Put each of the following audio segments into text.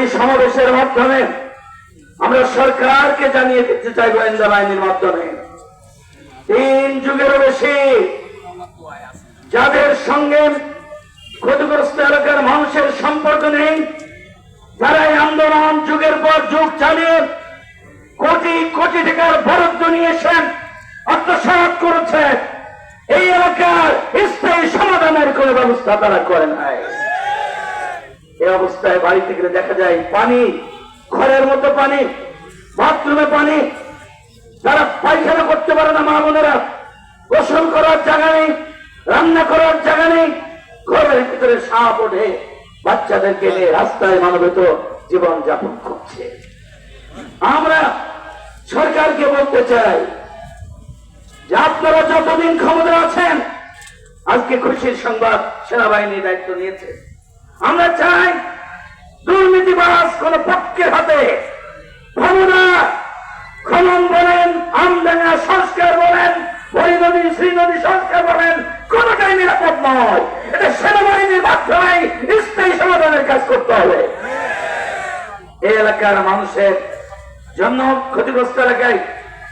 এই সমাবেশের মাধ্যমে আমরা সরকারকে জানিয়ে দিতে চাই গোয়েন্দা বাহিনীর মাধ্যমে। তিন যুগেরও বেশি যাদের সঙ্গে ক্ষতিগ্রস্ত এলাকার মানুষের সম্পর্ক নেই যারা এই আন্দোলন যুগের পর যুগ চালিয়ে কোটি কোটি টাকার বরাদ্দ নিয়েছেন আত্মসাত করেছে এই এলাকার স্থায়ী সমাধানের কোন ব্যবস্থা তারা করে নাই। এই অবস্থায় বাড়ি থেকে দেখা যায় পানি, ঘরের মতো পানি, বাথরুমে পানি। যারা পায়খানা করতে পারে না মা বোনেরা, গোসল করার জায়গা নেই, রান্না করার জায়গা নেই, ঘরের ভিতরে সাপ ওঠে, বাচ্চাদেরকে নিয়ে রাস্তায় মানবিত জীবন যাপন করছে। আমরা সরকারকে বলতে চাই যে আপনারা যতদিন ক্ষমতা আছেন, আজকে খুশির সংবাদ সেনাবাহিনী দায়িত্ব নিয়েছে। আমরা চাই দুর্নীতিবাজ কোন পক্ষের হাতে ক্ষমতা খনন বলেন আমদাঙ্গা সংস্কার বলেন সংস্কার বলেন, কোনটাই নিরাপদ নয়। এটা সেনাবাহিনীর মাধ্যমে স্থায়ী সমাধানের কাজ করতে হবে। এই এলাকার মানুষের জন্য ক্ষতিগ্রস্ত এলাকায়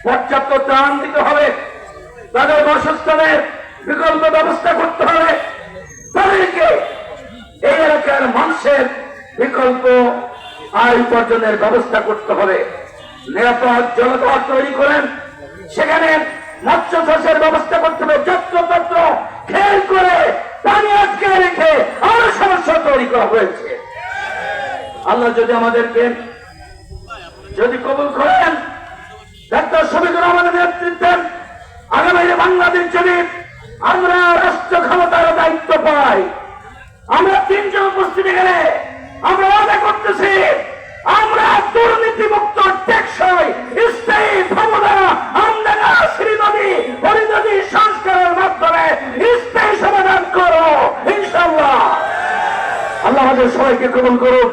পর্যাপ্ত ত্রাণ দিতে হবে। তাদের বাসস্থানের বিকল্প ব্যবস্থা করতে হবে তাদেরকে এই এলাকার মানুষের বিকল্প আয় উপার্জনের ব্যবস্থা করতে হবে। নিরাপদ জলপথ তৈরি করেন। সেখানে মৎস্য চাষের ব্যবস্থা করতে হবে। যত্র তত্র খেল করে পানি আটকে রেখে আরও সমস্যা তৈরি করা হয়েছে। আল্লাহ যদি আমাদেরকে যদি কবুল করেন, ডাক্তার শফিকুর রহমানের নেতৃত্বে আগামী বাংলাদেশ যদি আমরা রাষ্ট্র ক্ষমতার দায়িত্ব পাই আমাদের সবাইকে গ্রহণ করুক